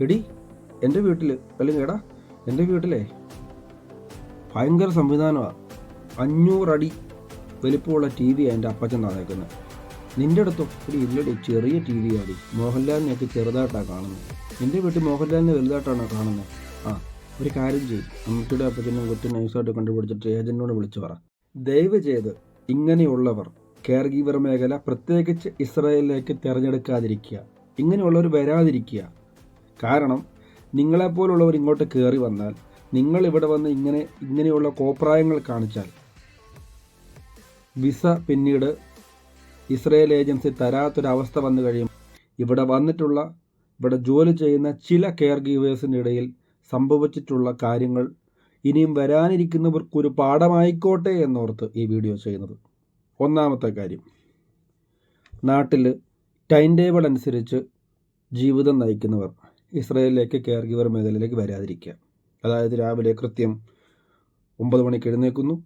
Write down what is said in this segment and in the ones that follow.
എടി എന്റെ വീട്ടിൽ അല്ലെങ്കിൽ എടാ എന്റെ വീട്ടിലേ ഭയങ്കര സംവിധാനമാണ് അഞ്ഞൂറടി വലിപ്പമുള്ള ടി വി എന്റെ അപ്പച്ചൻ തന്നേക്കുന്നത് നിന്റെ അടുത്തോ ഒരു ഇല്ലടി ചെറിയ ടി വി ആടി മോഹൻലാലിനെയൊക്കെ ചെറുതായിട്ടാണ് കാണുന്നത് എന്റെ വീട്ടിൽ മോഹൻലാലിനെ വലുതായിട്ടാണ് കാണുന്നത് ആ ഒരു കാര്യം ചെയ്യും. അമ്മച്ചിയുടെ അപ്പച്ചനും കൊച്ചു നൈസായിട്ട് കണ്ടുപിടിച്ചിട്ട് ഏജന്റിനോട് വിളിച്ചു പറ. ദയവ് ചെയ്ത് ഇങ്ങനെയുള്ളവർ കെയർ ഗീവർ മേഖല പ്രത്യേകിച്ച് ഇസ്രായേലിലേക്ക് തിരഞ്ഞെടുക്കാതിരിക്കുക. ഇങ്ങനെയുള്ളവർ വരാതിരിക്കുക. കാരണം നിങ്ങളെപ്പോലുള്ളവർ ഇങ്ങോട്ട് കയറി വന്നാൽ നിങ്ങൾ ഇവിടെ വന്ന് ഇങ്ങനെ ഇങ്ങനെയുള്ള കോപ്രായങ്ങൾ കാണിച്ചാൽ വിസ പിന്നീട് ഇസ്രയേൽ ഏജൻസി തരാത്തൊരവസ്ഥ വന്നു കഴിയും. ഇവിടെ വന്നിട്ടുള്ള ഇവിടെ ജോലി ചെയ്യുന്ന ചില കെയർ ഗീവേഴ്സിന്റെ ഇടയിൽ സംഭവിച്ചിട്ടുള്ള കാര്യങ്ങൾ ഇനിയും വരാനിരിക്കുന്നവർക്കൊരു പാഠമായിക്കോട്ടെ എന്നോർത്ത് ഈ വീഡിയോ ചെയ്യുന്നത്. ഒന്നാമത്തെ കാര്യം നാട്ടിൽ ടൈം ടേബിൾ അനുസരിച്ച് ജീവിതം നയിക്കുന്നവർ. ഇസ്രയേലിലേക്ക് കെയർ ഗിവർ മേഖലയിലേക്ക് വരാതിരിക്കുക. അതായത് രാവിലെ കൃത്യം ഒമ്പത് മണിക്ക് എഴുന്നേൽക്കുന്നു.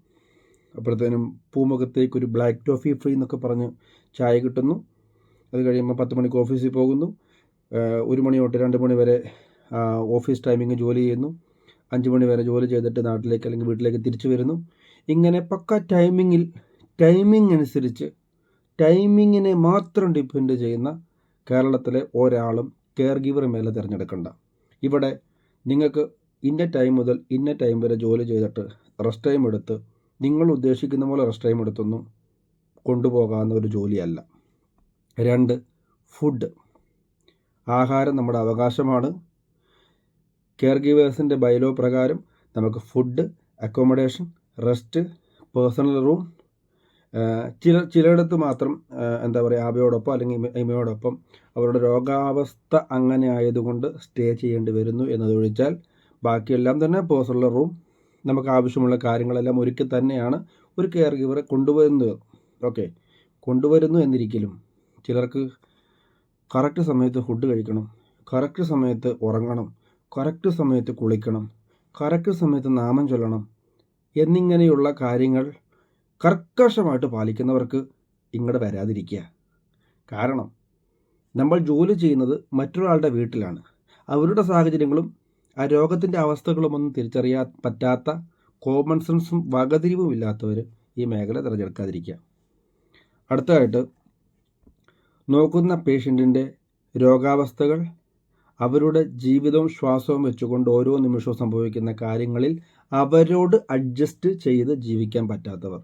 അപ്പോഴത്തേനും പൂമുഖത്തേക്ക് ഒരു ബ്ലാക്ക് ടോഫി ഫ്രീ എന്നൊക്കെ പറഞ്ഞ് ചായ കിട്ടുന്നു. അത് കഴിയുമ്പോൾ പത്ത് മണിക്ക് ഓഫീസിൽ പോകുന്നു. ഒരു മണി തൊട്ട് രണ്ട് മണി വരെ ഓഫീസ് ടൈമിങ് ജോലി ചെയ്യുന്നു. അഞ്ച് മണി വരെ ജോലി ചെയ്തിട്ട് നാട്ടിലേക്ക് അല്ലെങ്കിൽ വീട്ടിലേക്ക് തിരിച്ചു വരുന്നു. ഇങ്ങനെ പക്ക ടൈമിങ്ങിൽ ടൈമിംഗ് അനുസരിച്ച് ടൈമിങ്ങിനെ മാത്രം ഡിപ്പെൻഡ് ചെയ്യുന്ന കേരളത്തിലെ ഒരാളും കെയർ ഗീവർ മേലെ തിരഞ്ഞെടുക്കണ്ട. ഇവിടെ നിങ്ങൾക്ക് ഇന്ന ടൈം മുതൽ ഇന്ന ടൈം വരെ ജോലി ചെയ്തിട്ട് റെസ്റ്റ് ടൈം എടുത്ത് നിങ്ങൾ ഉദ്ദേശിക്കുന്ന പോലെ റെസ്റ്റ് ടൈം എടുത്തൊന്നും കൊണ്ടുപോകാവുന്ന ഒരു ജോലിയല്ല. രണ്ട് ഫുഡ് ആഹാരം നമ്മുടെ അവകാശമാണ്. കെയർ ഗീവേഴ്സിന്റെ ബൈലോ പ്രകാരം നമുക്ക് food accommodation rest personal room ചില ചിലയിടത്ത് മാത്രം എന്താ പറയുക ആബയോടൊപ്പം അല്ലെങ്കിൽ ഇമ- ഇമയോടൊപ്പം അവരുടെ രോഗാവസ്ഥ അങ്ങനെ ആയതുകൊണ്ട് സ്റ്റേ ചെയ്യേണ്ടി വരുന്നു എന്നതൊഴിച്ചാൽ ബാക്കിയെല്ലാം തന്നെ പേഴ്സണൽ റൂം നമുക്ക് ആവശ്യമുള്ള കാര്യങ്ങളെല്ലാം ഒരുക്കി തന്നെയാണ് ഒരു കെയർ ഗിവറെ കൊണ്ടുവരുന്നത്. ഓക്കെ കൊണ്ടുവരുന്നു എന്നിരിക്കലും ചിലർക്ക് കറക്റ്റ് സമയത്ത് ഫുഡ് കഴിക്കണം കറക്റ്റ് സമയത്ത് ഉറങ്ങണം കറക്റ്റ് സമയത്ത് കുളിക്കണം കറക്റ്റ് സമയത്ത് നാമം ചൊല്ലണം എന്നിങ്ങനെയുള്ള കാര്യങ്ങൾ കർക്കശമായിട്ട് പാലിക്കുന്നവർക്ക് ഇങ്ങോട്ട് വരാതിരിക്കുക. കാരണം നമ്മൾ ജോലി ചെയ്യുന്നത് മറ്റൊരാളുടെ വീട്ടിലാണ്. അവരുടെ സാഹചര്യങ്ങളും ആ രോഗത്തിന്റെ അവസ്ഥകളുമൊന്നും തിരിച്ചറിയാൻ പറ്റാത്ത കോമൺ സെൻസും വകതിരിവും ഇല്ലാത്തവർ ഈ മേഖല തിരഞ്ഞെടുക്കാതിരിക്കുക. അടുത്തതായിട്ട് നോക്കുന്ന പേഷ്യന്റിന്റെ രോഗാവസ്ഥകൾ അവരുടെ ജീവിതവും ശ്വാസവും വെച്ചുകൊണ്ട് ഓരോ നിമിഷവും സംഭവിക്കുന്ന കാര്യങ്ങളിൽ അവരോട് അഡ്ജസ്റ്റ് ചെയ്ത് ജീവിക്കാൻ പറ്റാത്തവർ.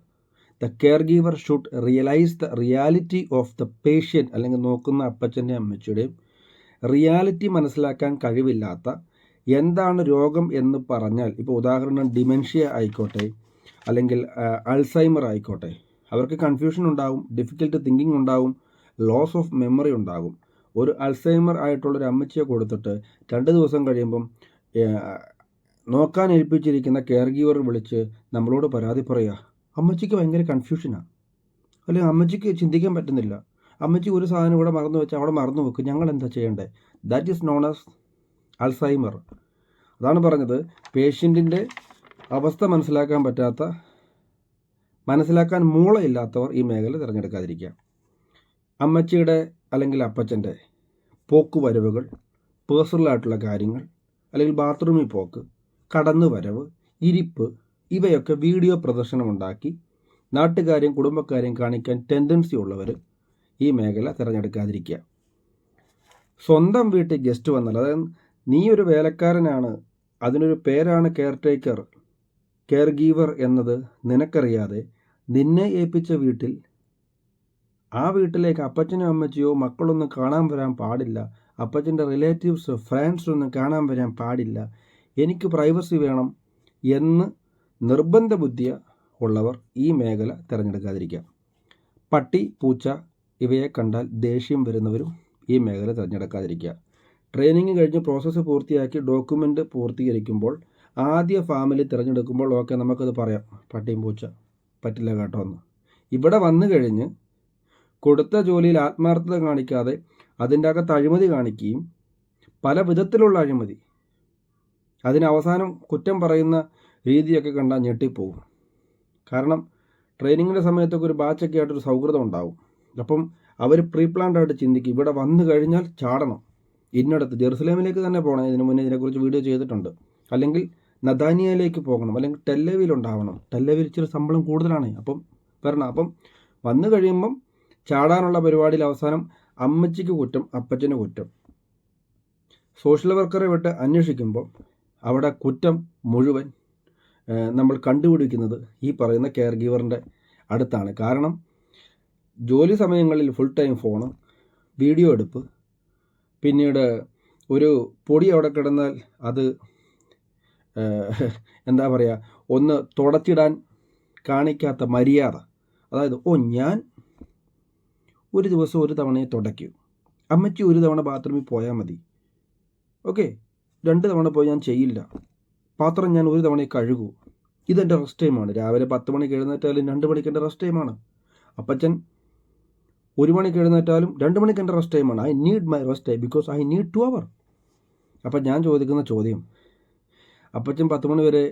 The care giver should realise the reality of the patient അല്ലെങ്കിൽ നോക്കുന്ന അപ്പച്ചന്റെയും അമ്മച്ചിയുടെയും റിയാലിറ്റി മനസ്സിലാക്കാൻ കഴിവില്ലാത്ത എന്താണ് രോഗം എന്ന് പറഞ്ഞാൽ ഇപ്പോൾ ഉദാഹരണം ഡിമെൻഷ്യ ആയിക്കോട്ടെ അല്ലെങ്കിൽ അൾസൈമർ ആയിക്കോട്ടെ അവർക്ക് കൺഫ്യൂഷൻ ഉണ്ടാവും ഡിഫിക്കൽട്ട് തിങ്കിങ് ഉണ്ടാവും ലോസ് ഓഫ് മെമ്മറി ഉണ്ടാകും ഒരു അൾസൈമർ ആയിട്ടുള്ള ഒരു അമ്മച്ചിയെ കൊടുത്തിട്ട് രണ്ട് ദിവസം കഴിയുമ്പം നോക്കാൻ ഏൽപ്പിച്ചിരിക്കുന്ന കെയർ ഗീവർ വിളിച്ച് നമ്മളോട് പരാതി പറയുക അമ്മച്ചിക്ക് ഭയങ്കര കൺഫ്യൂഷനാണ് അല്ലെങ്കിൽ അമ്മച്ചിക്ക് ചിന്തിക്കാൻ പറ്റുന്നില്ല. അമ്മച്ചി ഒരു സാധനം ഇവിടെ മറന്നു വെച്ചാൽ അവിടെ മറന്നു വെക്കും. ഞങ്ങൾ എന്താ ചെയ്യേണ്ടത് that is known as Alzheimer അതാണ് പറഞ്ഞത്. പേഷ്യന്റിന്റെ അവസ്ഥ മനസ്സിലാക്കാൻ പറ്റാത്ത മനസ്സിലാക്കാൻ മൂളയില്ലാത്തവർ ഈ മേഖല തിരഞ്ഞെടുക്കാതിരിക്കുക. അമ്മച്ചിയുടെ അല്ലെങ്കിൽ അപ്പച്ചന്റെ പോക്കുവരവുകൾ പേഴ്സണലായിട്ടുള്ള കാര്യങ്ങൾ അല്ലെങ്കിൽ ബാത്റൂമിൽ പോക്ക് കടന്നു വരവ് ഇരിപ്പ് ഇവയൊക്കെ വീഡിയോ പ്രദർശനമുണ്ടാക്കി നാട്ടുകാരെയും കുടുംബക്കാരെയും കാണിക്കാൻ ടെൻഡൻസി ഉള്ളവർ ഈ മേഖല തിരഞ്ഞെടുക്കാതിരിക്കുക. സ്വന്തം വീട്ടിൽ ഗസ്റ്റ് വന്നാൽ അതായത് നീ ഒരു വേലക്കാരനാണ് അതിനൊരു പേരാണ് കെയർ ടേക്കർ കെയർ ഗീവർ എന്നത് നിനക്കറിയാതെ നിന്നെ ഏൽപ്പിച്ച വീട്ടിൽ ആ വീട്ടിലേക്ക് അപ്പച്ചനോ അമ്മച്ചിയോ മക്കളൊന്നും കാണാൻ വരാൻ പാടില്ല അപ്പച്ചന്റെ റിലേറ്റീവ്സ് ഫ്രണ്ട്സ് ഒന്നും കാണാൻ വരാൻ പാടില്ല എനിക്ക് പ്രൈവസി വേണം എന്ന് നിർബന്ധ ബുദ്ധിയ ഉള്ളവർ ഈ മേഖല തിരഞ്ഞെടുക്കാതിരിക്കാം. പട്ടി പൂച്ച ഇവയെ കണ്ടാൽ ദേഷ്യം വരുന്നവരും ഈ മേഖല തിരഞ്ഞെടുക്കാതിരിക്കുക. ട്രെയിനിങ് കഴിഞ്ഞ് പ്രോസസ്സ് പൂർത്തിയാക്കി ഡോക്യുമെന്റ് പൂർത്തീകരിക്കുമ്പോൾ ആദ്യ ഫാമിലി തിരഞ്ഞെടുക്കുമ്പോൾ ഓക്കെ നമുക്കത് പറയാം. പട്ടിയും പൂച്ച പറ്റില്ല കേട്ടോ എന്ന്. ഇവിടെ വന്നു കഴിഞ്ഞ് കൊടുത്ത ജോലിയിൽ ആത്മാർത്ഥത കാണിക്കാതെ അതിന്റെ അകത്ത് അഴിമതി കാണിക്കുകയും പല വിധത്തിലുള്ള അഴിമതി. അതിന് അവസാനം കുറ്റം പറയുന്ന രീതിയൊക്കെ കണ്ടാൽ ഞെട്ടിപ്പോകും കാരണം ട്രെയിനിങ്ങിന്റെ സമയത്തൊക്കെ ഒരു ബാച്ചൊക്കെ ആയിട്ടൊരു സൗഹൃദം ഉണ്ടാവും അപ്പം അവർ പ്രീ പ്ലാൻഡ് ആയിട്ട് ചിന്തിക്കും ഇവിടെ വന്നു കഴിഞ്ഞാൽ ചാടണം. ഇന്നടത്ത് ജെറുസലേമിലേക്ക് തന്നെ പോകണം ഇതിനു മുന്നേ ഇതിനെക്കുറിച്ച് വീഡിയോ ചെയ്തിട്ടുണ്ട്. അല്ലെങ്കിൽ നദാനിയയിലേക്ക് പോകണം അല്ലെങ്കിൽ ടെല്ലവിൽ ഉണ്ടാവണം ടെല്ലവിൽ ഇച്ചിരി ശമ്പളം കൂടുതലാണ് അപ്പം വരണം. അപ്പം വന്നു കഴിയുമ്പം ചാടാനുള്ള പരിപാടിയിൽ അവസാനം അമ്മച്ചിക്ക് കുറ്റം അപ്പച്ചന് കുറ്റം. സോഷ്യൽ വർക്കറെ വിട്ട് അന്വേഷിക്കുമ്പോൾ അവിടെ കുറ്റം മുഴുവൻ നമ്മൾ കണ്ടുപിടിക്കുന്നത് ഈ പറയുന്ന കെയർ ഗീവറിന്റെ അടുത്താണ്. കാരണം ജോലി സമയങ്ങളിൽ ഫുൾ ടൈം ഫോണ് വീഡിയോ എടുപ്പ് പിന്നീട് ഒരു പൊടി അവിടെ കിടന്നാൽ അത് എന്താ പറയുക ഒന്ന് തുടച്ചിടാൻ കാണിക്കാത്ത മര്യാദ. അതായത് ഓ ഞാൻ ഒരു ദിവസം ഒരു തവണയെ തുടയ്ക്കൂ. അമ്മച്ചി ഒരു തവണ ബാത്റൂമിൽ പോയാൽ മതി. ഓക്കെ? രണ്ട് തവണ പോയി ഞാൻ ചെയ്യില്ല. പാത്രം ഞാൻ ഒരു തവണ കഴുകൂ. ഇതെന്റെ റെസ്റ്റ് ടൈമാണ് രാവിലെ പത്ത് മണിക്ക് എഴുന്നേറ്റാലും രണ്ട് മണിക്ക് എന്റെ റെസ്റ്റ് ടൈമാണ് അപ്പച്ചൻ ഒരു മണിക്ക് എഴുന്നേറ്റാലും രണ്ട് മണിക്ക് എന്റെ റെസ്റ്റ് ടൈമാണ് I need my rest time because I need to അവർ അപ്പം ഞാൻ ചോദിക്കുന്ന ചോദ്യം. അപ്പച്ചൻ പത്ത് മണി വരെ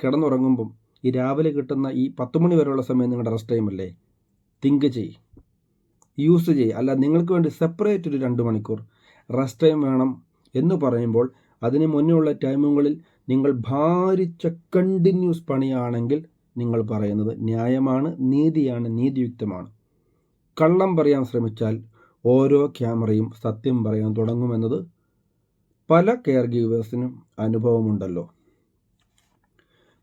കിടന്നുറങ്ങുമ്പം ഈ രാവിലെ കിട്ടുന്ന ഈ പത്ത് മണി വരെയുള്ള സമയം നിങ്ങളുടെ റെസ്റ്റ് ടൈം അല്ലേ? തിങ്ക് ചെയ് യൂസ് ചെയ്യ്. അല്ല നിങ്ങൾക്ക് വേണ്ടി സെപ്പറേറ്റ് ഒരു രണ്ട് മണിക്കൂർ റെസ്റ്റ് ടൈം വേണം എന്ന് പറയുമ്പോൾ അതിന് മുന്നേ ഉള്ള ടൈമുകളിൽ നിങ്ങൾ ഭാരിച്ച കണ്ടിന്യൂസ് പണിയാണെങ്കിൽ നിങ്ങൾ പറയുന്നത് ന്യായമാണ് നീതിയാണ് നീതിയുക്തമാണ്. കള്ളം പറയാൻ ശ്രമിച്ചാൽ ഓരോ ക്യാമറയും സത്യം പറയാൻ തുടങ്ങുമെന്നത് പല കെയർ ഗീവേഴ്സിനും അനുഭവമുണ്ടല്ലോ.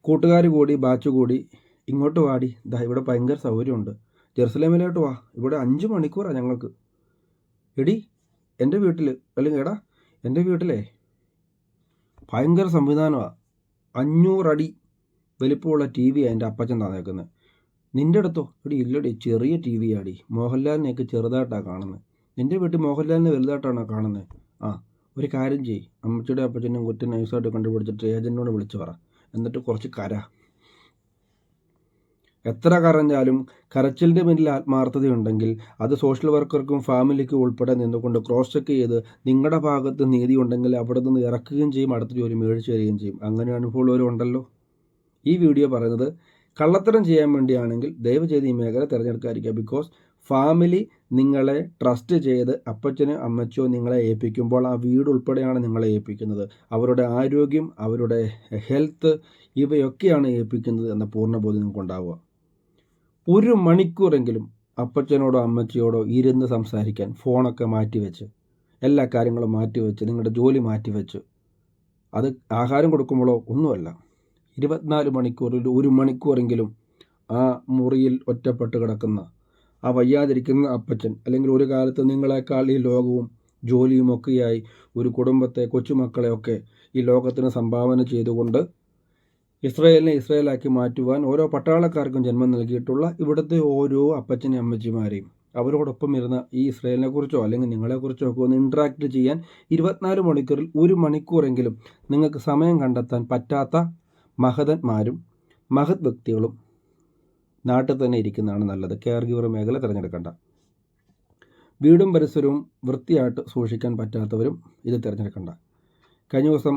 കൂട്ടുകാർ കൂടി ബാച്ച് കൂടി ഇങ്ങോട്ട് വാടി. ദാ ഇവിടെ ഭയങ്കര സൗകര്യമുണ്ട്. ജെറുസലേമിലോട്ട് വാ. ഇവിടെ അഞ്ച് മണിക്കൂറാണ് ഞങ്ങൾക്ക്. എടി എന്റെ വീട്ടിൽ അല്ലെങ്കിൽ എടാ എന്റെ വീട്ടിലെ ഭയങ്കര സംവിധാനമാണ് അഞ്ഞൂറടി വലിപ്പമുള്ള ടി വി എന്റെ അപ്പച്ചൻ തന്നേക്കുന്നത് നിന്റെ അടുത്തോ? എടി ഇല്ലടി ചെറിയ ടി വി ആടി മോഹൻലാലിനെയൊക്കെ ചെറുതായിട്ടാണ് കാണുന്നത് നിന്റെ വീട്ടിൽ മോഹൻലാലിനെ വലുതായിട്ടാണോ കാണുന്നത് ആ ഒരു കാര്യം ചെയ്യ്. അമ്മച്ചിയുടെ അപ്പച്ചനും കുറ്റ നൈസായിട്ട് കണ്ടുപിടിച്ചിട്ട് ഏജന്റിനോട് വിളിച്ചു പറ. എന്നിട്ട് കുറച്ച് കര. എത്ര കരഞ്ഞാലും കരച്ചിലിന്റെ പിന്നിൽ ആത്മാർത്ഥതയുണ്ടെങ്കിൽ അത് സോഷ്യൽ വർക്കർക്കും ഫാമിലിക്കും ഉൾപ്പെടെ നിന്നുകൊണ്ട് ക്രോസ് ചെക്ക് ചെയ്ത് നിങ്ങളുടെ ഭാഗത്ത് നീതി ഉണ്ടെങ്കിൽ അവിടെ നിന്ന് ഇറക്കുകയും ചെയ്യും അടുത്ത ജോലി മേടിച്ചു തരികയും ചെയ്യും. അങ്ങനെ അനുഭവമുള്ളവരും ഉണ്ടല്ലോ. ഈ വീഡിയോ പറയുന്നത് കള്ളത്തരം ചെയ്യാൻ വേണ്ടിയാണെങ്കിൽ ദയവ് ചെയ്ത് ഈ മേഖല തിരഞ്ഞെടുക്കാതിരിക്കുക. ബിക്കോസ് ഫാമിലി നിങ്ങളെ ട്രസ്റ്റ് ചെയ്ത് അപ്പച്ചനോ അമ്മച്ചോ നിങ്ങളെ ഏൽപ്പിക്കുമ്പോൾ ആ വീട് ഉൾപ്പെടെയാണ് നിങ്ങളെ ഏൽപ്പിക്കുന്നത്. അവരുടെ ആരോഗ്യം അവരുടെ ഹെൽത്ത് ഇവയൊക്കെയാണ് ഏൽപ്പിക്കുന്നത് എന്ന പൂർണബോധം നിങ്ങൾക്ക് ഉണ്ടാവുക ഒരു മണിക്കൂറെങ്കിലും അപ്പച്ചനോടോ അമ്മച്ചിയോടോ ഇരുന്ന് സംസാരിക്കാൻ ഫോണൊക്കെ മാറ്റിവെച്ച് എല്ലാ കാര്യങ്ങളും മാറ്റിവെച്ച് നിങ്ങളുടെ ജോലി മാറ്റിവെച്ച് അത് ആഹാരം കൊടുക്കുമ്പോഴോ ഒന്നുമല്ല. ഇരുപത്തിനാല് മണിക്കൂറിൽ ഒരു മണിക്കൂറെങ്കിലും ആ മുറിയിൽ ഒറ്റപ്പെട്ട് കിടക്കുന്ന ആ വയ്യാതിരിക്കുന്ന അപ്പച്ചൻ അല്ലെങ്കിൽ ഒരു കാലത്ത് നിങ്ങളെക്കാൾ ഈ ലോകവും ജോലിയുമൊക്കെയായി ഒരു കുടുംബത്തെ കൊച്ചുമക്കളെയൊക്കെ ഈ ലോകത്തിന് സംഭാവന ചെയ്തുകൊണ്ട് ഇസ്രായേലിനെ ഇസ്രായേലാക്കി മാറ്റുവാൻ ഓരോ പട്ടാളക്കാർക്കും ജന്മം നൽകിയിട്ടുള്ള ഇവിടുത്തെ ഓരോ അപ്പച്ചനും അമ്മച്ചിമാരെയും അവരോടൊപ്പം ഇരുന്ന ഈ ഇസ്രായേലിനെ കുറിച്ചോ അല്ലെങ്കിൽ നിങ്ങളെക്കുറിച്ചോ ഒക്കെ ഒന്ന് ഇൻട്രാക്ട് ചെയ്യാൻ ഇരുപത്തിനാല് മണിക്കൂറിൽ ഒരു മണിക്കൂറെങ്കിലും നിങ്ങൾക്ക് സമയം കണ്ടെത്താൻ പറ്റാത്ത മഹതന്മാരും മഹത് വ്യക്തികളും നാട്ടിൽ തന്നെ ഇരിക്കുന്നതാണ് നല്ലത്. കെയർ ഗിവർ മേഖല തിരഞ്ഞെടുക്കേണ്ട. വീടും പരിസരവും വൃത്തിയായിട്ട് സൂക്ഷിക്കാൻ പറ്റാത്തവരും ഇത് തിരഞ്ഞെടുക്കേണ്ട. കഴിഞ്ഞ ദിവസം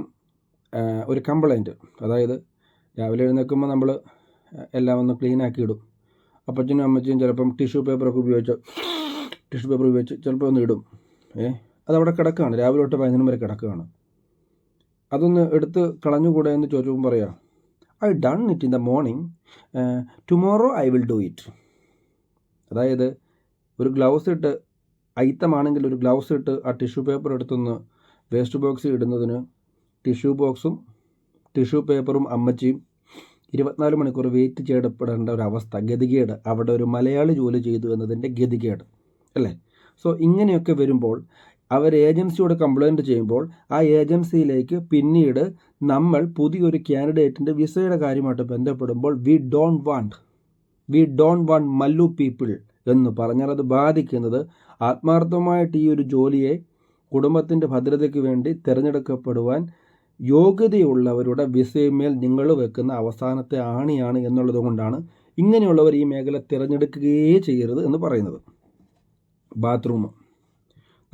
ഒരു കംപ്ലൈന്റ് അതായത് രാവിലെ എഴുന്നേൽക്കുമ്പോൾ നമ്മൾ എല്ലാം ഒന്ന് ക്ലീൻ ആക്കി ഇടും. അപ്പച്ചനും അമ്മച്ചിയും ചിലപ്പം ടിഷ്യൂ പേപ്പറൊക്കെ ഉപയോഗിച്ച് ടിഷ്യൂ പേപ്പർ ഉപയോഗിച്ച് ചിലപ്പോൾ ഒന്ന് ഇടും. ഏ? അതവിടെ കിടക്കുകയാണ് രാവിലെ തൊട്ട് പതിനൊന്ന് വരെ കിടക്കുകയാണ് അതൊന്ന് എടുത്ത് കളഞ്ഞുകൂടെ എന്ന് ചോദിച്ചപ്പോൾ പറയാം I done it in the morning tomorrow I will do it അതായത് ഒരു ഗ്ലൗസ് ഇട്ട് അയിത്തമാണെങ്കിൽ ഒരു ഗ്ലൗസ് ഇട്ട് ആ ടിഷ്യൂ പേപ്പർ എടുത്തൊന്ന് വേസ്റ്റ് ബോക്സ് ഇടുന്നതിന് ടിഷ്യൂ ബോക്സും ടിഷ്യൂ പേപ്പറും അമ്മച്ചിയും ഇരുപത്തിനാല് മണിക്കൂർ വെയിറ്റ് ചെയ്യപ്പെടേണ്ട ഒരു അവസ്ഥ ഗതികേട്. അവിടെ ഒരു മലയാളി ജോലി ചെയ്തു എന്നതിന്റെ ഗതികേട്. അല്ലേ? സോ ഇങ്ങനെയൊക്കെ വരുമ്പോൾ അവർ ഏജൻസിയോട് കംപ്ലൈന്റ് ചെയ്യുമ്പോൾ ആ ഏജൻസിയിലേക്ക് പിന്നീട് നമ്മൾ പുതിയൊരു ക്യാൻഡിഡേറ്റിന്റെ വിസയുടെ കാര്യമായിട്ട് ബന്ധപ്പെടുമ്പോൾ we don't want we don't want Mallu people എന്ന് പറഞ്ഞാൽ അത് ബാധിക്കുന്നത് ആത്മാർത്ഥമായിട്ട് ഈ ഒരു ജോലിയെ കുടുംബത്തിന്റെ ഭദ്രതയ്ക്ക് വേണ്ടി തിരഞ്ഞെടുക്കപ്പെടുവാൻ യോഗ്യതയുള്ളവരുടെ വിസയമേൽ നിങ്ങൾ വെക്കുന്ന അവസാനത്തെ ആണിയാണ് എന്നുള്ളത് കൊണ്ടാണ് ഇങ്ങനെയുള്ളവർ ഈ മേഖല തിരഞ്ഞെടുക്കുകയേ ചെയ്യരുത് എന്ന് പറയുന്നത്. ബാത്റൂം.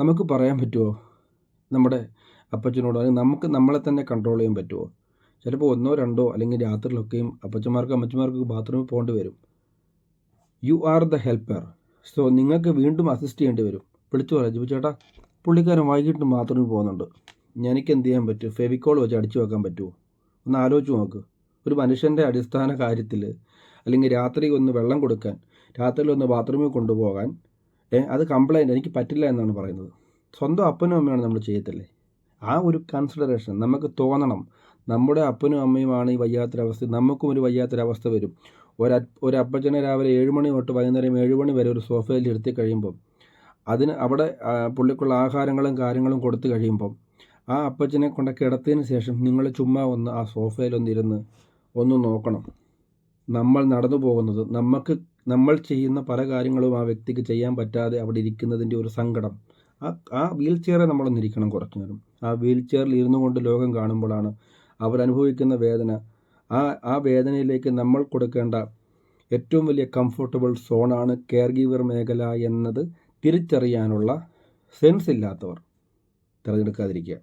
നമുക്ക് പറയാൻ പറ്റുമോ നമ്മുടെ അപ്പച്ചനോട് അല്ലെങ്കിൽ നമുക്ക് നമ്മളെ തന്നെ കൺട്രോൾ ചെയ്യാൻ പറ്റുമോ ചിലപ്പോൾ ഒന്നോ രണ്ടോ അല്ലെങ്കിൽ രാത്രിയിലൊക്കെയും അപ്പച്ചന്മാർക്കും അമ്മച്ചമാർക്ക് ബാത്റൂമിൽ പോകേണ്ടി വരും. You are the helper so നിങ്ങൾക്ക് വീണ്ടും അസിസ്റ്റ് ചെയ്യേണ്ടി വരും. വിളിച്ചു പറയാം ജിബു ചേട്ടാ പുള്ളിക്കാരൻ വൈകിട്ട് ബാത്റൂമിൽ പോകുന്നുണ്ട്. എനിക്ക് എന്ത് ചെയ്യാൻ പറ്റും? ഫെവിക്കോൾ വെച്ച് അടിച്ചു വെക്കാൻ പറ്റുമോ ഒന്ന് ആലോചിച്ച് നോക്ക്. ഒരു മനുഷ്യന്റെ അടിസ്ഥാന കാര്യത്തിൽ അല്ലെങ്കിൽ രാത്രി ഒന്ന് വെള്ളം കൊടുക്കാൻ രാത്രിയിൽ ഒന്ന് ബാത്റൂമിൽ കൊണ്ടുപോകാൻ അത് കംപ്ലൈന്റ് എനിക്ക് പറ്റില്ല എന്നാണ് പറയുന്നത്. സ്വന്തം അപ്പനും അമ്മയാണ് നമ്മൾ ചെയ്യത്തില്ലേ? ആ ഒരു കൺസിഡറേഷൻ നമുക്ക് തോന്നണം. നമ്മുടെ അപ്പനും അമ്മയുമാണ് ഈ വയ്യാത്തൊരവസ്ഥ നമുക്കും ഒരു വയ്യാത്തൊരവസ്ഥ വരും. ഒരു ഒരു അപ്പച്ചനെ രാവിലെ ഏഴ് മണി തൊട്ട് വൈകുന്നേരം ഏഴ് മണി വരെ ഒരു സോഫയിൽ ഇരുത്തി കഴിയുമ്പം അതിന് അവിടെ പുള്ളിക്കുള്ള ആഹാരങ്ങളും കാര്യങ്ങളും കൊടുത്തു കഴിയുമ്പം ആ അപ്പച്ചനെ കൊണ്ട് കിടത്തിയതിന് ശേഷം നിങ്ങൾ ചുമ്മാ ഒന്ന് ആ സോഫയിലൊന്നിരുന്ന് ഒന്ന് നോക്കണം. നമ്മൾ നടന്നു പോകുന്നത് നമുക്ക് നമ്മൾ ചെയ്യുന്ന പല കാര്യങ്ങളും ആ വ്യക്തിക്ക് ചെയ്യാൻ പറ്റാതെ അവിടെ ഇരിക്കുന്നതിന്റെ ഒരു സങ്കടം. ആ ആ വീൽ ചെയറെ നമ്മളൊന്നിരിക്കണം കുറച്ചു നേരം. ആ വീൽ ചെയറിൽ ഇരുന്നു കൊണ്ട് ലോകം കാണുമ്പോഴാണ് അവരനുഭവിക്കുന്ന വേദന. ആ ആ വേദനയിലേക്ക് നമ്മൾ കൊടുക്കേണ്ട ഏറ്റവും വലിയ കംഫർട്ടബിൾ സോണാണ് കെയർ ഗീവർ മേഖല എന്നത് തിരിച്ചറിയാനുള്ള സെൻസ് ഇല്ലാത്തവർ തിരഞ്ഞെടുക്കാതിരിക്കുക.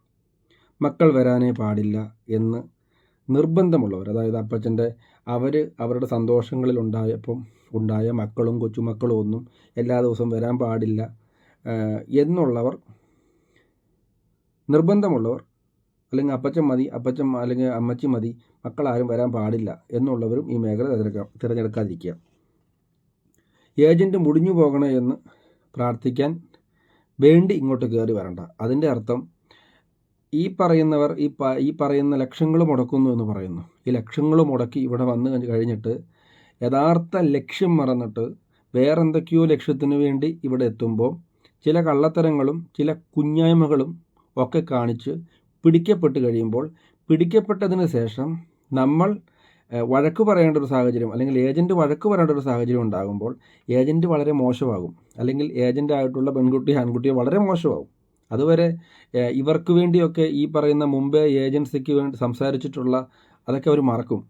മക്കൾ വരാനേ പാടില്ല എന്ന് നിർബന്ധമുള്ളവർ. അതായത് അപ്പച്ചന്റെ അവർ അവരുടെ സന്തോഷങ്ങളിൽ ഉണ്ടായപ്പം ഉണ്ടായ മക്കളും കൊച്ചുമക്കളും ഒന്നും എല്ലാ ദിവസവും വരാൻ പാടില്ല എന്നുള്ളവർ നിർബന്ധമുള്ളവർ അല്ലെങ്കിൽ അപ്പച്ചൻ മതി അപ്പച്ചൻ അല്ലെങ്കിൽ അമ്മച്ചി മതി മക്കളാരും വരാൻ പാടില്ല എന്നുള്ളവരും ഈ മേഖല തിരഞ്ഞെടുക്കാം തിരഞ്ഞെടുക്കാതിരിക്കുക. ഏജന്റ് മുടിഞ്ഞു പോകണേ എന്ന് പ്രാർത്ഥിക്കാൻ വേണ്ടി ഇങ്ങോട്ട് കയറി വരണ്ട. അതിന്റെ അർത്ഥം ഈ പറയുന്നവർ ഈ ഈ പറയുന്ന ലക്ഷങ്ങൾ മുടക്കുന്നു എന്ന് പറയുന്നു. ഈ ലക്ഷങ്ങൾ മുടക്കി ഇവിടെ വന്നു കഴിഞ്ഞിട്ട് യഥാർത്ഥ ലക്ഷ്യം മറന്നിട്ട് വേറെന്തൊക്കെയോ ലക്ഷ്യത്തിന് വേണ്ടി ഇവിടെ എത്തുമ്പോൾ ചില കള്ളത്തരങ്ങളും ചില കുഞ്ഞായ്മകളും ഒക്കെ കാണിച്ച് പിടിക്കപ്പെട്ട് കഴിയുമ്പോൾ പിടിക്കപ്പെട്ടതിന് ശേഷം നമ്മൾ വഴക്ക് പറയേണ്ട ഒരു സാഹചര്യം അല്ലെങ്കിൽ ഏജന്റ് വഴക്ക് പറയേണ്ട ഒരു സാഹചര്യം ഉണ്ടാകുമ്പോൾ ഏജന്റ് വളരെ മോശമാകും. അല്ലെങ്കിൽ ഏജന്റ് ആയിട്ടുള്ള പെൺകുട്ടി ആൺകുട്ടിയോ വളരെ മോശമാകും. അതുവരെ ഇവർക്ക് വേണ്ടിയൊക്കെ ഈ പറയുന്ന മുംബൈ ഏജൻസിക്ക് വേണ്ടി സംസാരിച്ചിട്ടുള്ള അതൊക്കെ അവർ മറക്കും.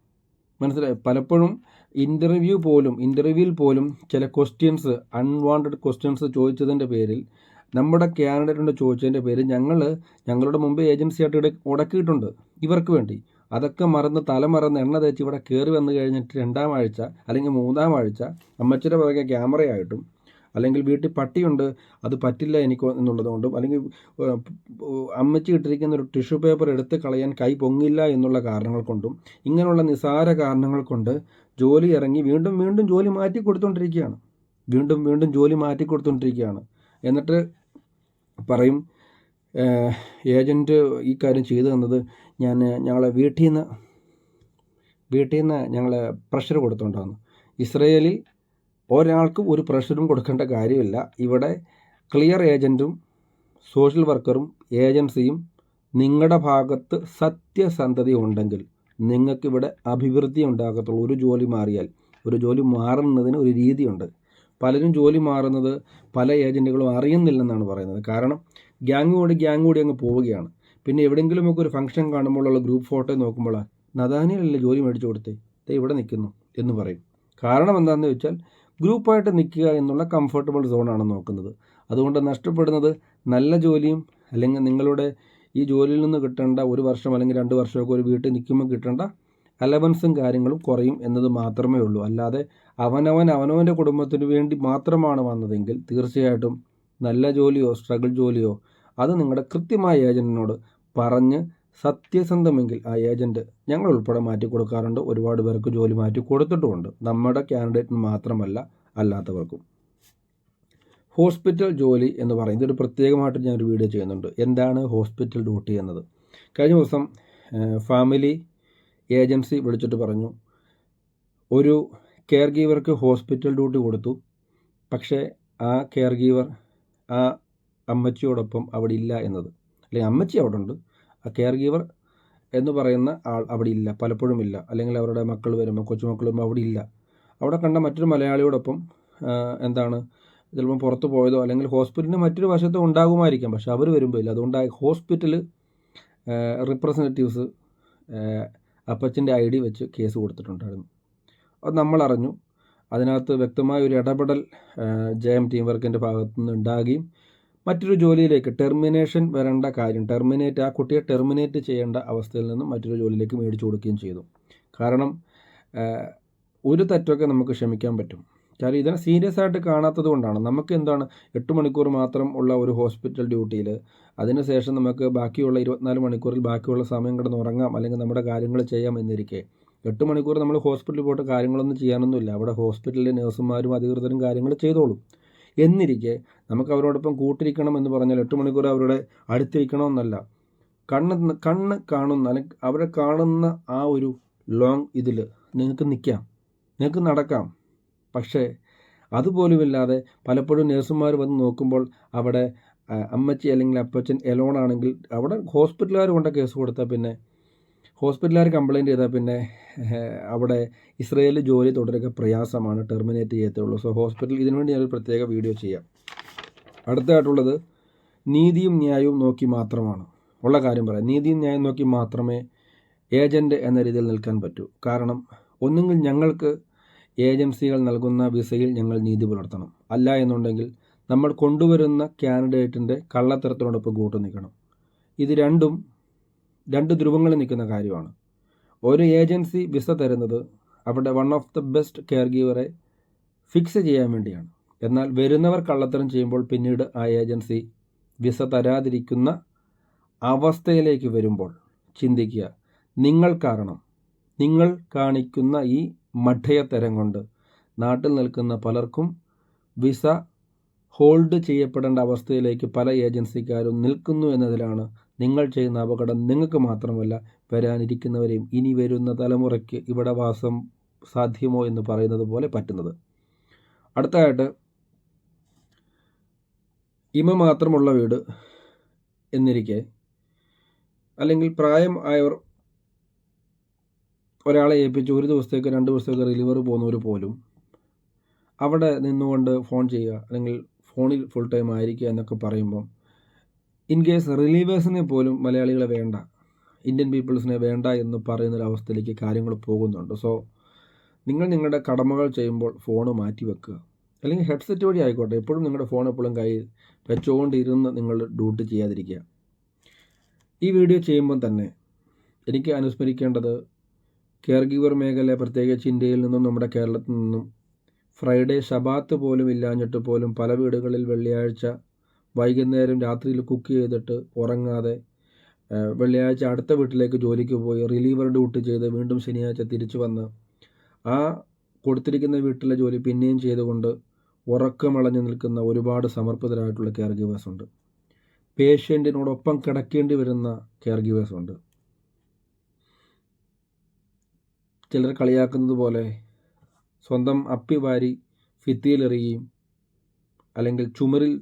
മനസ്സിലായി? പലപ്പോഴും ഇന്റർവ്യൂ പോലും ഇന്റർവ്യൂവിൽ പോലും ചില ക്വസ്റ്റ്യൻസ് അൺവാണ്ടഡ് ക്വസ്റ്റ്യൻസ് ചോദിച്ചതിന്റെ പേരിൽ നമ്മുടെ കാൻഡിഡേറ്റിനോട് ചോദിച്ചതിന്റെ പേരിൽ ഞങ്ങൾ ഞങ്ങളുടെ മുമ്പ് ഏജൻസിയായിട്ട് ഇവിടെ ഉടക്കിയിട്ടുണ്ട് ഇവർക്ക് വേണ്ടി. അതൊക്കെ മറന്ന് തലമറന്ന് എണ്ണ തേച്ച് ഇവിടെ കയറി വന്നു കഴിഞ്ഞിട്ട് രണ്ടാം ആഴ്ച അല്ലെങ്കിൽ മൂന്നാം ആഴ്ച അമ്മച്ചിയുടെ പുറകെ ക്യാമറയായിട്ടും അല്ലെങ്കിൽ വീട്ടിൽ പട്ടിയുണ്ട് അത് പറ്റില്ല എനിക്ക് എന്നുള്ളത് കൊണ്ടും അല്ലെങ്കിൽ അമ്മച്ചി ഇട്ടിരിക്കുന്ന ഒരു ടിഷ്യൂ പേപ്പർ എടുത്ത് കളയാൻ കൈ പൊങ്ങില്ല എന്നുള്ള കാരണങ്ങൾ കൊണ്ടും ഇങ്ങനെയുള്ള നിസാര കാരണങ്ങൾ കൊണ്ട് ജോലി ഇറങ്ങി വീണ്ടും വീണ്ടും ജോലി മാറ്റി കൊടുത്തുകൊണ്ടിരിക്കുകയാണ് വീണ്ടും വീണ്ടും ജോലി മാറ്റി കൊടുത്തുകൊണ്ടിരിക്കുകയാണ് എന്നിട്ട് പറയും ഏജന്റ് ഈ കാര്യം ചെയ്തു തന്നത് ഞാൻ ഞങ്ങളെ വീട്ടിൽ നിന്ന് വീട്ടിൽ നിന്ന് ഞങ്ങളെ പ്രഷർ കൊടുത്തുകൊണ്ടാണ് ഇസ്രയേലിൽ ഒരാൾക്കും ഒരു പ്രഷറും കൊടുക്കേണ്ട കാര്യമില്ല. ഇവിടെ ക്ലിയർ ഏജന്റും സോഷ്യൽ വർക്കറും ഏജൻസിയും നിങ്ങളുടെ ഭാഗത്ത് സത്യസന്ധത ഉണ്ടെങ്കിൽ നിങ്ങൾക്കിവിടെ അഭിവൃദ്ധി ഉണ്ടാകത്തുള്ളൂ. ഒരു ജോലി മാറിയാൽ ഒരു ജോലി മാറുന്നതിന് ഒരു രീതിയുണ്ട്. പലരും ജോലി മാറുന്നത് പല ഏജന്റുകളും അറിയുന്നില്ലെന്നാണ് പറയുന്നത്. കാരണം ഗ്യാങ് കൂടി ഗ്യാങ് കൂടി അങ്ങ് പോവുകയാണ്. പിന്നെ എവിടെയെങ്കിലുമൊക്കെ ഒരു ഫംഗ്ഷൻ കാണുമ്പോഴുള്ള ഗ്രൂപ്പ് ഫോട്ടോ നോക്കുമ്പോൾ നദാനിയല്ലേ ജോലി മേടിച്ചു കൊടുത്തേ? ദേ ഇവിടെ നിൽക്കുന്നു എന്ന് പറയും. കാരണം എന്താണെന്ന് വെച്ചാൽ ഗ്രൂപ്പായിട്ട് നിൽക്കുക എന്നുള്ള കംഫർട്ടബിൾ സോണാണ് നോക്കുന്നത്. അതുകൊണ്ട് നഷ്ടപ്പെടുന്നത് നല്ല ജോലിയും അല്ലെങ്കിൽ നിങ്ങളുടെ ഈ ജോലിയിൽ നിന്ന് കിട്ടേണ്ട ഒരു വർഷം അല്ലെങ്കിൽ രണ്ട് വർഷമൊക്കെ ഒരു വീട്ടിൽ നിൽക്കുമ്പോൾ കിട്ടേണ്ട അലവൻസും കാര്യങ്ങളും കുറയും എന്നത് മാത്രമേ ഉള്ളൂ. അല്ലാതെ അവനവൻ അവനവന്റെ കുടുംബത്തിന് വേണ്ടി മാത്രമാണ് വന്നതെങ്കിൽ തീർച്ചയായിട്ടും നല്ല ജോലിയോ സ്ട്രഗിൾ ജോലിയോ അത് നിങ്ങളുടെ കൃത്യമായ ഏജന്റിനോട് പറഞ്ഞ് സത്യസന്ധമെങ്കിൽ ആ ഏജന്റ് ഞങ്ങൾ ഉൾപ്പെടെ മാറ്റി കൊടുക്കാറുണ്ട്. ഒരുപാട് പേർക്ക് ജോലി മാറ്റി കൊടുത്തിട്ടുമുണ്ട്. നമ്മുടെ കാൻഡിഡേറ്റിന് മാത്രമല്ല അല്ലാത്തവർക്കും. ഹോസ്പിറ്റൽ ജോലി എന്ന് പറയുന്നത് ഒരു പ്രത്യേകമായിട്ട് ഞാനൊരു വീഡിയോ ചെയ്യുന്നുണ്ട്. എന്താണ് ഹോസ്പിറ്റൽ ഡ്യൂട്ടി എന്നത്? കഴിഞ്ഞ ദിവസം ഫാമിലി ഏജൻസി വിളിച്ചിട്ട് പറഞ്ഞു ഒരു കെയർ ഗീവർക്ക് ഹോസ്പിറ്റൽ ഡ്യൂട്ടി കൊടുത്തു. പക്ഷേ ആ കെയർ ഗീവർ ആ അമ്മച്ചിയോടൊപ്പം അവിടെ ഇല്ല എന്നത്. അല്ലെങ്കിൽ അമ്മച്ചി അവിടെ ഉണ്ട് ആ കെയർ ഗീവർ എന്ന് പറയുന്ന ആൾ അവിടെ ഇല്ല പലപ്പോഴും ഇല്ല അല്ലെങ്കിൽ അവരുടെ മക്കൾ വരുമ്പോൾ കൊച്ചുമക്കൾ വരുമ്പോൾ അവിടെ ഇല്ല അവിടെ കണ്ട മറ്റൊരു മലയാളിയോടൊപ്പം എന്താണ് ചിലപ്പം പുറത്ത് പോയതോ അല്ലെങ്കിൽ ഹോസ്പിറ്റലിന് മറ്റൊരു വശത്ത് ഉണ്ടാകുമായിരിക്കാം. പക്ഷെ അവർ വരുമ്പോൾ ഇല്ല. അതുകൊണ്ട് ഹോസ്പിറ്റൽ റിപ്രസെന്റേറ്റീവ്സ് അപ്പച്ചന്റെ ഐ ഡി വെച്ച് കേസ് കൊടുത്തിട്ടുണ്ടായിരുന്നു. അത് നമ്മൾ അറിഞ്ഞു അതിനകത്ത് വ്യക്തമായ ഒരു ഇടപെടൽ ജെ എം ടീം വർക്കിന്റെ ഭാഗത്തു നിന്ന് ഉണ്ടാകുകയും മറ്റൊരു ജോലിയിലേക്ക് ടെർമിനേഷൻ വരേണ്ട കാര്യം ടെർമിനേറ്റ് ആ കുട്ടിയെ ടെർമിനേറ്റ് ചെയ്യേണ്ട അവസ്ഥയിൽ നിന്നും മറ്റൊരു ജോലിയിലേക്ക് മേടിച്ചു കൊടുക്കുകയും ചെയ്തു. കാരണം ഒരു തെറ്റൊക്കെ നമുക്ക് ക്ഷമിക്കാൻ പറ്റും. കാരണം ഇതിനെ സീരിയസ് ആയിട്ട് കാണാത്തത് കൊണ്ടാണ്. നമുക്ക് എന്താണ് എട്ട് മണിക്കൂർ മാത്രം ഉള്ള ഒരു ഹോസ്പിറ്റൽ ഡ്യൂട്ടിയിൽ അതിനുശേഷം നമുക്ക് ബാക്കിയുള്ള ഇരുപത്തിനാല് മണിക്കൂറിൽ ബാക്കിയുള്ള സമയം കിടന്ന് ഉറങ്ങാം അല്ലെങ്കിൽ നമ്മുടെ കാര്യങ്ങൾ ചെയ്യാം എന്നിരിക്കെ. എട്ട് മണിക്കൂർ നമ്മൾ ഹോസ്പിറ്റലിൽ പോയിട്ട് കാര്യങ്ങളൊന്നും ചെയ്യാനൊന്നുമില്ല. അവിടെ ഹോസ്പിറ്റലിലെ നഴ്സുമാരും അധികൃതരും കാര്യങ്ങൾ ചെയ്തോളും. എന്നിരിക്കെ നമുക്ക് അവരോടൊപ്പം കൂട്ടിരിക്കണം എന്ന് പറഞ്ഞാൽ എട്ട് മണിക്കൂർ അവരുടെ അടുത്തിരിക്കണമെന്നല്ല. കണ്ണ് കണ്ണ് കാണുന്ന അല്ലെങ്കിൽ അവരെ കാണുന്ന ആ ഒരു ലോങ് ഇതിൽ നിങ്ങൾക്ക് നിൽക്കാം നിങ്ങൾക്ക് നടക്കാം. പക്ഷേ അതുപോലുമില്ലാതെ പലപ്പോഴും നഴ്സുമാർ വന്ന് നോക്കുമ്പോൾ അവിടെ അമ്മച്ചി അല്ലെങ്കിൽ അപ്പച്ചൻ എലോണാണെങ്കിൽ അവിടെ ഹോസ്പിറ്റലുകാർ കൊണ്ട കേസ് കൊടുത്താൽ പിന്നെ ഹോസ്പിറ്റലുകാർ കംപ്ലയിന്റ് ചെയ്താൽ പിന്നെ അവിടെ ഇസ്രയേലിൽ ജോലി തുടരുക പ്രയാസമാണ് ടെർമിനേറ്റ് ചെയ്യത്തുള്ളൂ. സോ ഹോസ്പിറ്റൽ ഇതിനു വേണ്ടി ഞാനൊരു പ്രത്യേക വീഡിയോ ചെയ്യാം. അടുത്തതായിട്ടുള്ളത് നീതിയും ന്യായവും നോക്കി മാത്രമാണ്. ഉള്ള കാര്യം പറയാം. നീതിയും ന്യായം നോക്കി മാത്രമേ ഏജന്റ് എന്ന രീതിയിൽ നിൽക്കാൻ പറ്റൂ. കാരണം ഒന്നുകിൽ ഞങ്ങൾക്ക് ഏജൻസികൾ നൽകുന്ന വിസയിൽ ഞങ്ങൾ നീതി പുലർത്തണം. അല്ല എന്നുണ്ടെങ്കിൽ നമ്മൾ കൊണ്ടുവരുന്ന കാൻഡിഡേറ്റിന്റെ കള്ളത്തരത്തിനോടൊപ്പം കൂട്ടു നിൽക്കണം ഇത് രണ്ടും രണ്ട് ധ്രുവങ്ങളിൽ നിൽക്കുന്ന കാര്യമാണ്. ഒരു ഏജൻസി വിസ തരുന്നത് അവിടെ one of the best care ഗീവറെ fix ചെയ്യാൻ വേണ്ടിയാണ്. എന്നാൽ വരുന്നവർ കള്ളത്തരം ചെയ്യുമ്പോൾ പിന്നീട് ആ ഏജൻസി വിസ തരാതിരിക്കുന്ന അവസ്ഥയിലേക്ക് വരുമ്പോൾ ചിന്തിക്കുക നിങ്ങൾ കാരണം നിങ്ങൾ കാണിക്കുന്ന ഈ മഠയത്തരം കൊണ്ട് നാട്ടിൽ നിൽക്കുന്ന പലർക്കും വിസ ഹോൾഡ് ചെയ്യപ്പെടേണ്ട അവസ്ഥയിലേക്ക് പല ഏജൻസിക്കാരും നിൽക്കുന്നു എന്നതിലാണ് നിങ്ങൾ ചെയ്യുന്ന അപകടം നിങ്ങൾക്ക് മാത്രമല്ല വരാനിരിക്കുന്നവരെയും ഇനി വരുന്ന തലമുറയ്ക്ക് ഇവിടെ വാസം സാധ്യമോ എന്ന് പറയുന്നത് പോലെ പറ്റുന്നത്. അടുത്തതായിട്ട് ഇമ മാത്രമുള്ള വീട് എന്നിരിക്കെ അല്ലെങ്കിൽ പ്രായം ആയവർ ഒരാളെ ഏൽപ്പിച്ച് ഒരു ദിവസത്തേക്ക് രണ്ട് ദിവസത്തേക്ക് റിലീവർ പോകുന്നവർ പോലും അവിടെ നിന്നുകൊണ്ട് ഫോൺ ചെയ്യുക അല്ലെങ്കിൽ ഫോണിൽ ഫുൾ ടൈം ആയിരിക്കുക എന്നൊക്കെ പറയുമ്പം ഇൻ കേസ് റിലീവേഴ്സിനെ പോലും മലയാളികളെ വേണ്ട ഇന്ത്യൻ പീപ്പിൾസിനെ വേണ്ട എന്ന് പറയുന്നൊരവസ്ഥയിലേക്ക് കാര്യങ്ങൾ പോകുന്നുണ്ട്. സോ നിങ്ങൾ നിങ്ങളുടെ കടമകൾ ചെയ്യുമ്പോൾ ഫോൺ മാറ്റി വെക്കുക. അല്ലെങ്കിൽ ഹെഡ്സെറ്റ് വഴി ആയിക്കോട്ടെ എപ്പോഴും നിങ്ങളുടെ ഫോൺ എപ്പോഴും കയ്യിൽ വെച്ചുകൊണ്ടിരുന്ന് നിങ്ങൾ ഡ്യൂട്ടി ചെയ്യാതിരിക്കുക. ഈ വീഡിയോ ചെയ്യുമ്പം തന്നെ എനിക്ക് അനുസ്മരിക്കേണ്ടത് കെയർ ഗീവർ മേഖല പ്രത്യേകിച്ച് ഇന്ത്യയിൽ നിന്നും നമ്മുടെ കേരളത്തിൽ നിന്നും ഫ്രൈഡേ ഷബാത്ത് പോലും ഇല്ലാഞ്ഞിട്ട് പോലും പല വീടുകളിൽ വെള്ളിയാഴ്ച വൈകുന്നേരം രാത്രിയിൽ കുക്ക് ചെയ്തിട്ട് ഉറങ്ങാതെ വെള്ളിയാഴ്ച അടുത്ത വീട്ടിലേക്ക് ജോലിക്ക് പോയി റിലീവർ ഡ്യൂട്ടി ചെയ്ത് വീണ്ടും ശനിയാഴ്ച തിരിച്ചു വന്ന് ആ കൊടുത്തിരിക്കുന്ന വീട്ടിലെ ജോലി പിന്നെയും ചെയ്തുകൊണ്ട് ഉറക്കമളഞ്ഞു നിൽക്കുന്ന ഒരുപാട് സമർപ്പിതരായിട്ടുള്ള കെയർ ഗീവേഴ്സ് ഉണ്ട്. പേഷ്യന്റിനോടൊപ്പം കിടക്കേണ്ടി വരുന്ന കെയർ ഗീവേഴ്സ് ഉണ്ട്. ചിലർ കളിയാക്കുന്നത് പോലെ സ്വന്തം അപ്പി വാരി ഫിത്തിയിലെറിയുകയും അല്ലെങ്കിൽ ചുമരിൽ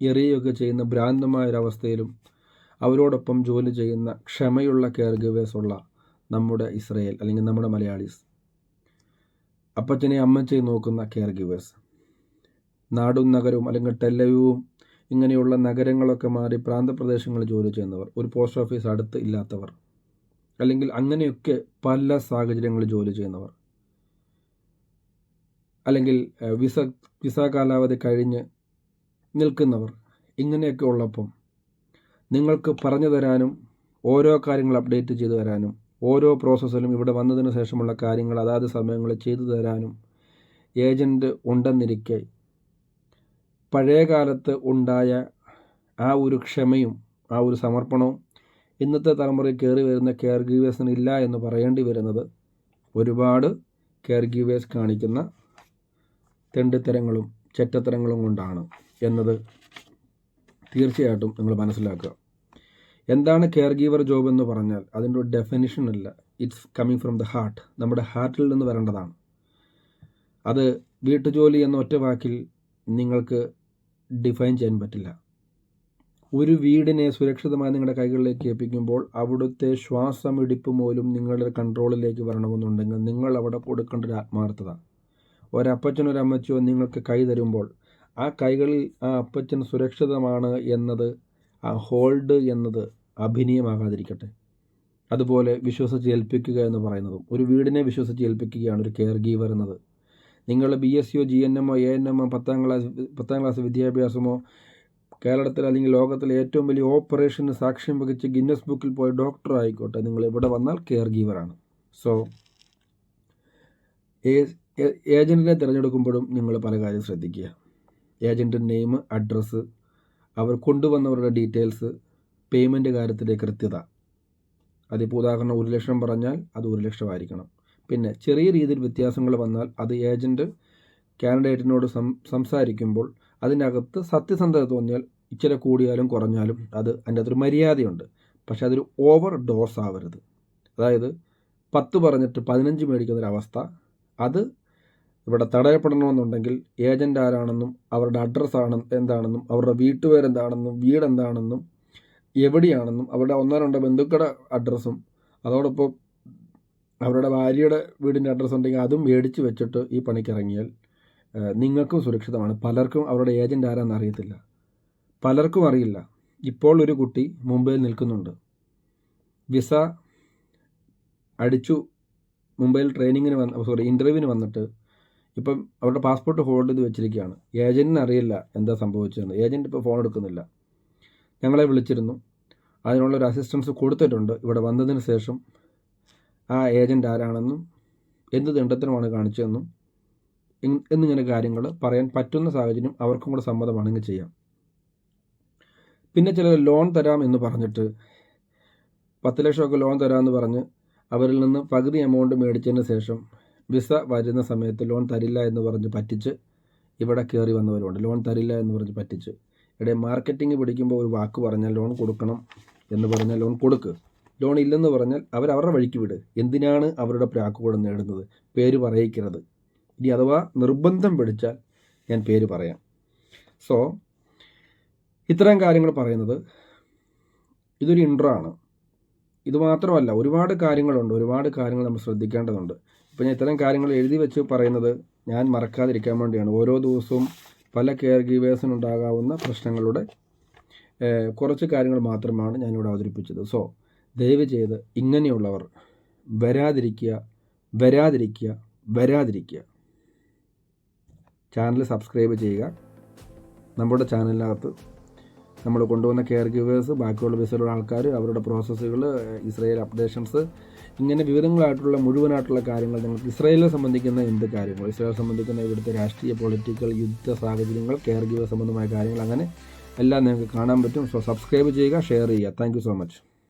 എറിയുകയൊക്കെ ചെയ്യുന്ന ഭ്രാന്തമായൊരവസ്ഥയിലും അവരോടൊപ്പം ജോലി ചെയ്യുന്ന ക്ഷമയുള്ള കെയർ ഗിവേഴ്സ് ഉള്ള നമ്മുടെ ഇസ്രയേൽ അല്ലെങ്കിൽ നമ്മുടെ മലയാളീസ്. അപ്പച്ചനെ അമ്മച്ചയും നോക്കുന്ന കെയർ ഗിവേഴ്സ് നാടും നഗരവും അല്ലെങ്കിൽ ടെല്ലവ്യൂവും ഇങ്ങനെയുള്ള നഗരങ്ങളൊക്കെ മാറി പ്രാന്തപ്രദേശങ്ങളിൽ ജോലി ചെയ്യുന്നവർ ഒരു പോസ്റ്റ് ഓഫീസ് അടുത്ത് ഇല്ലാത്തവർ അല്ലെങ്കിൽ അങ്ങനെയൊക്കെ പല സാഹചര്യങ്ങളിൽ ജോലി ചെയ്യുന്നവർ. അല്ലെങ്കിൽ വിസ വിസ കാലാവധി കഴിഞ്ഞ് നിൽക്കുന്നവർ ഇങ്ങനെയൊക്കെ ഉള്ളപ്പം നിങ്ങൾക്ക് പറഞ്ഞു തരാനും ഓരോ കാര്യങ്ങൾ അപ്ഡേറ്റ് ചെയ്തു തരാനും ഓരോ പ്രോസസ്സിലും ഇവിടെ വന്നതിന് ശേഷമുള്ള കാര്യങ്ങൾ അതാത് സമയങ്ങളിൽ ചെയ്തു തരാനും ഏജന്റ് ഉണ്ടെന്നിരിക്കെ പഴയ കാലത്ത് ഉണ്ടായ ആ ഒരു ക്ഷമയും ആ ഒരു സമർപ്പണവും ഇന്നത്തെ തലമുറയിൽ കയറി വരുന്ന കെയർ ഗീവേഴ്സിന് ഇല്ല എന്ന് പറയേണ്ടി വരുന്നത് ഒരുപാട് കെയർ ഗീവേഴ്സ് കാണിക്കുന്ന തെണ്ടിത്തരങ്ങളും ചെറ്റത്തരങ്ങളും കൊണ്ടാണ്. എന്നത് തീർച്ചയായിട്ടും നിങ്ങൾ മനസ്സിലാക്കുക. എന്താണ് കെയർ ഗീവർ ജോബ് എന്ന് പറഞ്ഞാൽ അതിന്റെ ഒരു ഡെഫിനിഷൻ ഇല്ല it's coming from the heart നമ്മുടെ ഹാർട്ടിൽ നിന്ന് വരേണ്ടതാണ്. അത് വീട്ടുജോലി എന്ന ഒറ്റ വാക്കിൽ നിങ്ങൾക്ക് ഡിഫൈൻ ചെയ്യാൻ പറ്റില്ല. ഒരു വീടിനെ സുരക്ഷിതമായി നിങ്ങളുടെ കൈകളിലേക്ക് ഏൽപ്പിക്കുമ്പോൾ അവിടുത്തെ ശ്വാസമിടിപ്പ് പോലും നിങ്ങളുടെ കൺട്രോളിലേക്ക് വരണമെന്നുണ്ടെങ്കിൽ നിങ്ങൾ അവിടെ കൊടുക്കേണ്ട ഒരു ആത്മാർത്ഥത. ഒരപ്പച്ചനൊരമ്മച്ചോ നിങ്ങൾക്ക് കൈ തരുമ്പോൾ ആ കൈകളിൽ ആ അപ്പച്ചൻ സുരക്ഷിതമാണ് എന്നത് ആ ഹോൾഡ് എന്നത് അഭിനയമാകാതിരിക്കട്ടെ. അതുപോലെ വിശ്വസിച്ച് ഏൽപ്പിക്കുക എന്ന് പറയുന്നതും ഒരു വീടിനെ വിശ്വസിച്ച് ഏൽപ്പിക്കുകയാണ് ഒരു കെയർ ഗീവർ എന്നത് നിങ്ങൾ ബി എസ് സിയോ ജി എൻ എമ്മോ എ എൻ എമ്മോ പത്താം ക്ലാസ് പത്താം ക്ലാസ് വിദ്യാഭ്യാസമോ കേരളത്തിൽ അല്ലെങ്കിൽ ലോകത്തിലെ ഏറ്റവും വലിയ ഓപ്പറേഷന് സാക്ഷ്യം വഹിച്ച് ഗിന്നസ് ബുക്കിൽ പോയ ഡോക്ടർ ആയിക്കോട്ടെ നിങ്ങൾ ഇവിടെ വന്നാൽ കെയർ ഗീവറാണ് സോ ഏജന്റിനെ തിരഞ്ഞെടുക്കുമ്പോഴും നിങ്ങൾ പല കാര്യം ശ്രദ്ധിക്കുക. ഏജന്റ് നെയിം അഡ്രസ്സ് അവർ കൊണ്ടുവന്നവരുടെ ഡീറ്റെയിൽസ് പേയ്മെന്റ് കാര്യത്തിലെ കൃത്യത. അതിപ്പോൾ ഉദാഹരണം ഒരു ലക്ഷം പറഞ്ഞാൽ അത് ഒരു ലക്ഷമായിരിക്കണം. പിന്നെ ചെറിയ രീതിയിൽ വ്യത്യാസങ്ങൾ വന്നാൽ അത് ഏജന്റ് കാൻഡിഡേറ്റിനോട് സം സംസാരിക്കുമ്പോൾ അതിനകത്ത് സത്യസന്ധത തോന്നിയാൽ ഇച്ചിരി കൂടിയാലും കുറഞ്ഞാലും അത് അതിന്റെ അകത്തൊരു മര്യാദയുണ്ട്. പക്ഷെ അതൊരു ഓവർ ഡോസ് ആവരുത്. അതായത് പത്ത് പറഞ്ഞിട്ട് പതിനഞ്ച് മേടിക്കുന്നൊരവസ്ഥ അത് ഇവിടെ തടയപ്പെടണമെന്നുണ്ടെങ്കിൽ ഏജന്റ് ആരാണെന്നും അവരുടെ അഡ്രസ്സ് ആണ് എന്താണെന്നും അവരുടെ വീട്ടുപേരെന്താണെന്നും വീടെന്താണെന്നും എവിടെയാണെന്നും അവരുടെ ഒന്നോ രണ്ടോ ബന്ധുക്കളുടെ അഡ്രസ്സും അതോടൊപ്പം അവരുടെ ഭാര്യയുടെ വീടിന്റെ അഡ്രസ്സ് ഉണ്ടെങ്കിൽ അതും മേടിച്ച് വെച്ചിട്ട് ഈ പണിക്കിറങ്ങിയാൽ നിങ്ങൾക്കും സുരക്ഷിതമാണ്. പലർക്കും അവരുടെ ഏജന്റ് ആരാന്ന് അറിയത്തില്ല. പലർക്കും അറിയില്ല. ഇപ്പോൾ ഒരു കുട്ടി മുംബൈയിൽ നിൽക്കുന്നുണ്ട്. വിസ അടിച്ചു മുംബൈയിൽ ട്രെയിനിങ്ങിന് വന്ന സോറി ഇന്റർവ്യൂവിന് വന്നിട്ട് ഇപ്പം അവരുടെ പാസ്പോർട്ട് ഹോൾഡ് ചെയ്ത് വെച്ചിരിക്കുകയാണ്. ഏജന്റിന് അറിയില്ല എന്താ സംഭവിച്ചതെന്ന്. ഏജന്റ് ഇപ്പോൾ ഫോൺ എടുക്കുന്നില്ല. ഞങ്ങളെ വിളിച്ചിരുന്നു. അതിനുള്ളൊരു അസിസ്റ്റൻസ് കൊടുത്തിട്ടുണ്ട്. ഇവിടെ വന്നതിന് ശേഷം ആ ഏജന്റ് ആരാണെന്നും എന്ത് ദണ്ഡത്തിനുമാണ് കാണിച്ചതെന്നും എന്നിങ്ങനെ കാര്യങ്ങൾ പറയാൻ പറ്റുന്ന സാഹചര്യം അവർക്കും കൂടെ സമ്മതമാണെങ്കിൽ ചെയ്യാം. പിന്നെ ചിലർ ലോൺ തരാം എന്ന് പറഞ്ഞിട്ട് പത്ത് ലക്ഷമൊക്കെ ലോൺ തരാമെന്ന് പറഞ്ഞ് അവരിൽ നിന്ന് പകുതി എമൗണ്ട് മേടിച്ചതിന് ശേഷം വിസ വരുന്ന സമയത്ത് ലോൺ തരില്ല എന്ന് പറഞ്ഞ് പറ്റിച്ച് ഇവിടെ കയറി വന്നവരുണ്ട്. ലോൺ തരില്ല എന്ന് പറഞ്ഞ് പറ്റിച്ച്. ഇവിടെ മാർക്കറ്റിംഗ് പിടിക്കുമ്പോൾ ഒരു വാക്ക് പറഞ്ഞാൽ ലോൺ കൊടുക്കണം എന്ന് പറഞ്ഞാൽ ലോൺ കൊടുക്ക്. ലോൺ ഇല്ലെന്ന് പറഞ്ഞാൽ അവർ അവരുടെ വഴിക്ക് വിട്. എന്തിനാണ് അവരുടെ പ്രാക്കുകൂടെ നേടുന്നത്? പേര് പറയിക്കരുത്. ഇനി അഥവാ നിർബന്ധം പിടിച്ചാൽ ഞാൻ പേര് പറയാം. സോ ഇത്തരം കാര്യങ്ങൾ പറയുന്നത് ഇതൊരു ഇൻട്രോ ആണ്. ഇത് മാത്രമല്ല ഒരുപാട് കാര്യങ്ങളുണ്ട്. ഒരുപാട് കാര്യങ്ങൾ നമ്മൾ ശ്രദ്ധിക്കേണ്ടതുണ്ട്. ഇപ്പം ഞാൻ ഇത്തരം കാര്യങ്ങൾ എഴുതി വെച്ച് പറയുന്നത് ഞാൻ മറക്കാതിരിക്കാൻ വേണ്ടിയാണ്. ഓരോ ദിവസവും പല കെയർ ഗീവേഴ്സിനുണ്ടാകാവുന്ന പ്രശ്നങ്ങളുടെ കുറച്ച് കാര്യങ്ങൾ മാത്രമാണ് ഞാനിവിടെ അവതരിപ്പിച്ചത്. സോ ദയവ് ചെയ്ത് ഇങ്ങനെയുള്ളവർ വരാതിരിക്കുക വരാതിരിക്കുക വരാതിരിക്കുക. ചാനൽ സബ്സ്ക്രൈബ് ചെയ്യുക. നമ്മുടെ ചാനലിനകത്ത് നമ്മൾ കൊണ്ടുവന്ന കെയർ ഗീവേഴ്സ് ബാക്കിയുള്ള ബിസിലുള്ള ആൾക്കാർ അവരുടെ പ്രോസസ്സുകൾ ഇസ്രയേൽ അപ്ഡേഷൻസ് ഇങ്ങനെ വിവരങ്ങളായിട്ടുള്ള മുഴുവനായിട്ടുള്ള കാര്യങ്ങൾ നിങ്ങൾക്ക് ഇസ്രയേലിനെ സംബന്ധിക്കുന്ന എന്ത് കാര്യങ്ങൾ? ഇസ്രായേൽ സംബന്ധിക്കുന്ന ഇവിടുത്തെ രാഷ്ട്രീയ പൊളിറ്റിക്കൽ യുദ്ധ സാഹചര്യങ്ങൾ കെയർ ഗീവ സംബന്ധമായ കാര്യങ്ങൾ അങ്ങനെ എല്ലാം നിങ്ങൾക്ക് കാണാൻ പറ്റും. സോ സബ്സ്ക്രൈബ് ചെയ്യുക ഷെയർ ചെയ്യുക. Thank so much